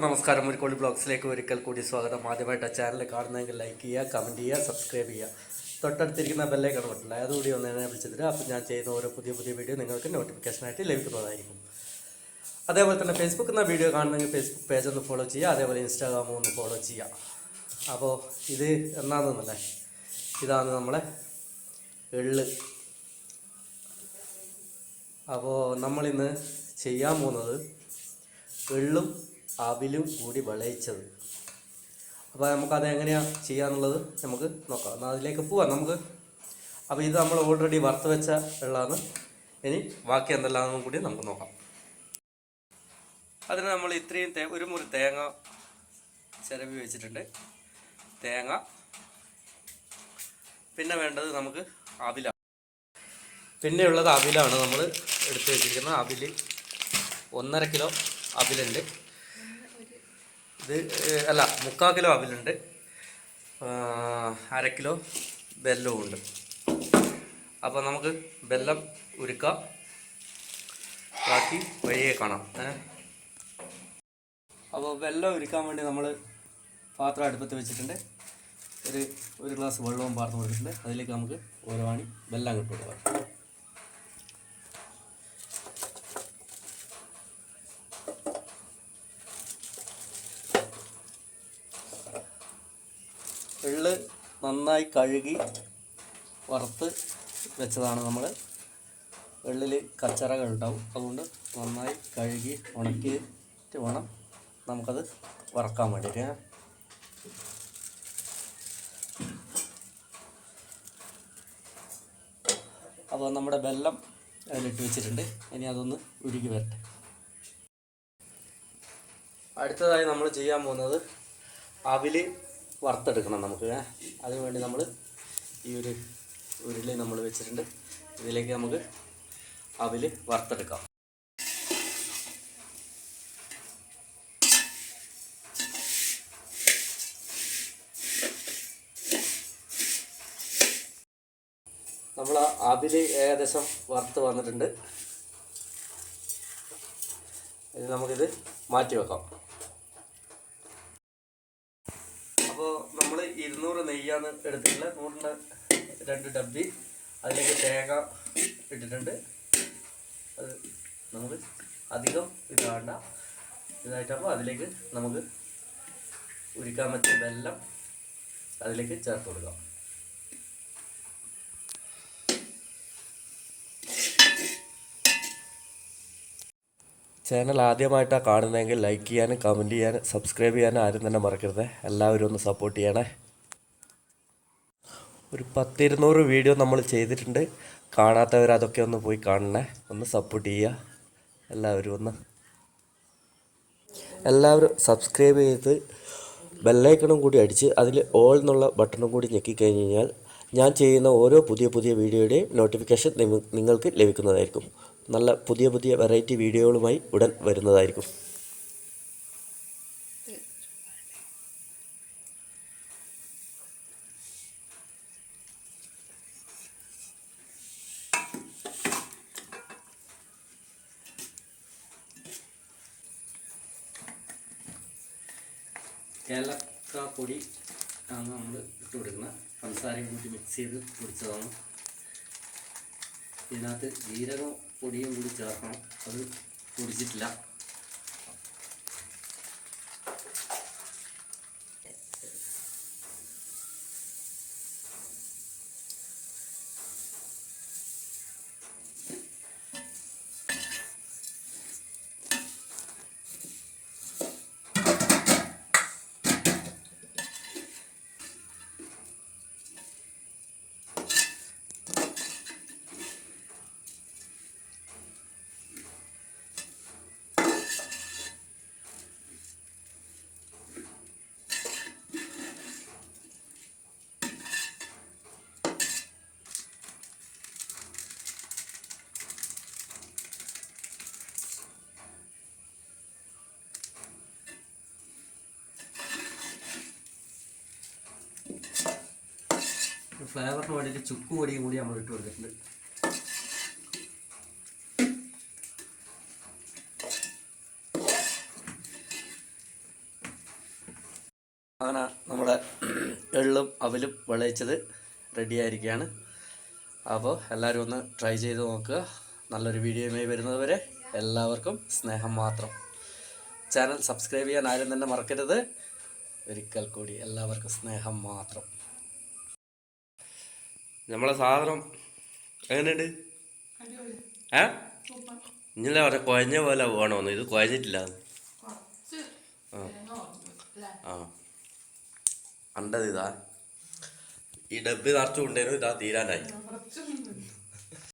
എല്ലാവർക്കും നമസ്കാരം. ഒരു കോളി ബ്ലോഗ്സിലേക്ക് ഒരിക്കൽ കൂടി സ്വാഗതം. ആദ്യമായിട്ട് ചാനൽ കാണുന്നതെങ്കിൽ ലൈക്ക് ചെയ്യുക കമന്റ് ചെയ്യുക സബ്സ്ക്രൈബ് ചെയ്യുക. തൊട്ടടുത്തിരിക്കുന്ന ബെല്ലേക്കാണ് പറ്റില്ല അതുകൂടി ഒന്ന് എന്നെ വിളിച്ചതിൽ അപ്പോൾ ഞാൻ ചെയ്യുന്ന ഓരോ പുതിയ പുതിയ വീഡിയോ നിങ്ങൾക്ക് നോട്ടിഫിക്കേഷനായിട്ട് ലഭിക്കുന്നതായിരിക്കും. അതേപോലെ തന്നെ ഫേസ്ബുക്കിൽ നിന്ന് വീഡിയോ കാണുന്നെങ്കിൽ ഫേസ്ബുക്ക് പേജ് ഒന്ന് ഫോളോ ചെയ്യുക. അതേപോലെ ഇൻസ്റ്റാഗ്രാമും ഒന്ന് ഫോളോ ചെയ്യുക. അപ്പോൾ ഇത് എന്നാണെന്നല്ലേ ഇതാണ് നമ്മളെ എള്ള്. അപ്പോൾ നമ്മളിന്ന് ചെയ്യാൻ പോകുന്നത് എള്ളും അവിലും കൂടി വിളയിച്ചത്. അപ്പോൾ നമുക്കത് എങ്ങനെയാണ് ചെയ്യാന്നുള്ളത് നമുക്ക് നോക്കാം. എന്നാൽ അതിലേക്ക് പോവാം നമുക്ക്. അപ്പോൾ ഇത് നമ്മൾ ഓൾറെഡി വറുത്ത് വെച്ച വെള്ളമാണ്. ഇനി ബാക്കി എന്തെല്ലാമെന്നും കൂടി നമുക്ക് നോക്കാം. അതിന് നമ്മൾ ഇത്രയും തേ ഒരു മുറി തേങ്ങ ചിരവി വെച്ചിട്ടുണ്ട്. തേങ്ങ. പിന്നെ വേണ്ടത് നമുക്ക് അവില പിന്നെയുള്ളത് അവിലാണ് നമ്മൾ എടുത്ത് വെച്ചിരിക്കുന്നത്. അവിൽ ഒന്നര കിലോ അവിലുണ്ട്. ഇത് അല്ല മുക്കാൽ കിലോ അവിലുണ്ട്. അര കിലോ വെല്ലവും ഉണ്ട്. അപ്പോൾ നമുക്ക് വെല്ലം ഉരുക്കാം. ബാക്കി വഴിയെ കാണാം. അപ്പോൾ വെള്ളം ഉരുക്കാൻ വേണ്ടി നമ്മൾ പാത്രം അടുപ്പത്ത് വെച്ചിട്ടുണ്ട്. ഒരു ഒരു ഗ്ലാസ് വെള്ളവും പാർത്ത് കൊടുത്തിട്ടുണ്ട് അതിലേക്ക് നമുക്ക് ഓരോ ആണി വെള്ളം കിട്ടും എള്ള് നന്നായി കഴുകി വറുത്ത് വെച്ചതാണ് നമ്മൾ എള്ളിൽ കച്ചറകൾ ഉണ്ടാവും. അതുകൊണ്ട് നന്നായി കഴുകി ഉണക്കിയിട്ട് വേണം നമുക്കത് വറക്കാൻ വേണ്ടിയിട്ട്. അപ്പോൾ നമ്മുടെ വെല്ലം അതിലിട്ട് വെച്ചിട്ടുണ്ട്. ഇനി അതൊന്ന് ഉരുകി വരട്ടെ. അടുത്തതായി നമ്മൾ ചെയ്യാൻ പോകുന്നത് അവിൽ വറുത്തെടുക്കണം നമുക്ക് അതിനുവേണ്ടി അതിന് വേണ്ടി നമ്മൾ ഈ ഒരു ഉരുളി നമ്മൾ വെച്ചിട്ടുണ്ട്. ഇതിലേക്ക് നമുക്ക് അവിൽ വറുത്തെടുക്കാം. നമ്മൾ അവിൽ ഏകദേശം വറുത്ത് വന്നിട്ടുണ്ട്. ഇത് നമുക്കിത് മാറ്റി വെക്കാം. അപ്പോൾ നമ്മൾ ഇരുന്നൂറ് നെയ്യാണ് എടുത്തിട്ടുള്ള നൂറിന്റെ രണ്ട് ഡബ്ബി. അതിലേക്ക് തേങ്ങ ഇട്ടിട്ടുണ്ട്. അത് നമുക്ക് അധികം ഇതാണ്ട ഇതായിട്ടാകുമ്പോൾ അതിലേക്ക് നമുക്ക് ഉരുക്കാൻ പറ്റിയ വെല്ലം അതിലേക്ക് ചേർത്ത് കൊടുക്കാം. ചാനൽ ആദ്യമായിട്ടാണ് കാണുന്നതെങ്കിൽ ലൈക്ക് ചെയ്യാനും കമന്റ് ചെയ്യാനും സബ്സ്ക്രൈബ് ചെയ്യാനും ആരും തന്നെ മറക്കരുത്. എല്ലാവരും ഒന്ന് സപ്പോർട്ട് ചെയ്യണേ. ഒരു പത്തിരുന്നൂറ് വീഡിയോ നമ്മൾ ചെയ്തിട്ടുണ്ട്. കാണാത്തവർ അതൊക്കെ ഒന്ന് പോയി കാണണേ. ഒന്ന് സപ്പോർട്ട് ചെയ്യുക. എല്ലാവരും ഒന്ന് എല്ലാവരും സബ്സ്ക്രൈബ് ചെയ്ത് ബെല്ലൈക്കണും കൂടി അടിച്ച് അതിൽ ഓൾ എന്നുള്ള ബട്ടണും കൂടി ഞെക്കിക്കഴിഞ്ഞ് കഴിഞ്ഞാൽ ഞാൻ ചെയ്യുന്ന ഓരോ പുതിയ പുതിയ വീഡിയോയുടെയും നോട്ടിഫിക്കേഷൻ നിങ്ങൾക്ക് ലഭിക്കുന്നതായിരിക്കും. നല്ല പുതിയ പുതിയ വെറൈറ്റി വീഡിയോകളുമായി ഉടൻ വരുന്നതായിരിക്കും. ഏലക്കാപ്പൊടി ആണ് നമ്മൾ ഇട്ട് കൊടുക്കുന്നത് പഞ്ചസാരയും കൂട്ടി മിക്സ് ചെയ്ത് പൊടിച്ചതാണ്. ഇതിനകത്ത് ജീരകം പൊടിയും കൂടി ചേർക്കണം. അത് പൊടിച്ചിട്ടില്ല. ഫ്ലേവറിന് വേണ്ടിയിട്ട് ചുക്ക് പൊടിയും കൂടി നമ്മൾ ഇട്ട് കൊടുത്തിട്ടുണ്ട്. അങ്ങനെ നമ്മുടെ എള്ളും അവലും വിളയിച്ചത് റെഡിയായിരിക്കുകയാണ് അപ്പോൾ എല്ലാവരും ഒന്ന് ട്രൈ ചെയ്ത് നോക്കുക. നല്ലൊരു വീഡിയോയുമായി വരുന്നതുവരെ എല്ലാവർക്കും സ്നേഹം മാത്രം. ചാനൽ സബ്സ്ക്രൈബ് ചെയ്യാൻ ആരും തന്നെ മറക്കരുത്. ഒരിക്കൽ കൂടി എല്ലാവർക്കും സ്നേഹം മാത്രം. നമ്മളെ സാധനം എങ്ങനെയുണ്ട്? ഏ? ഇന്നലെ പറഞ്ഞ കുഴഞ്ഞ പോലെ വേണമെന്ന് ഇത് കുഴഞ്ഞിട്ടില്ല. ആ. കണ്ടത് ഇതാ. ഈ ഡബ്ബി നിറച്ചു കൊണ്ടേനും ഇതാ തീരാനായി.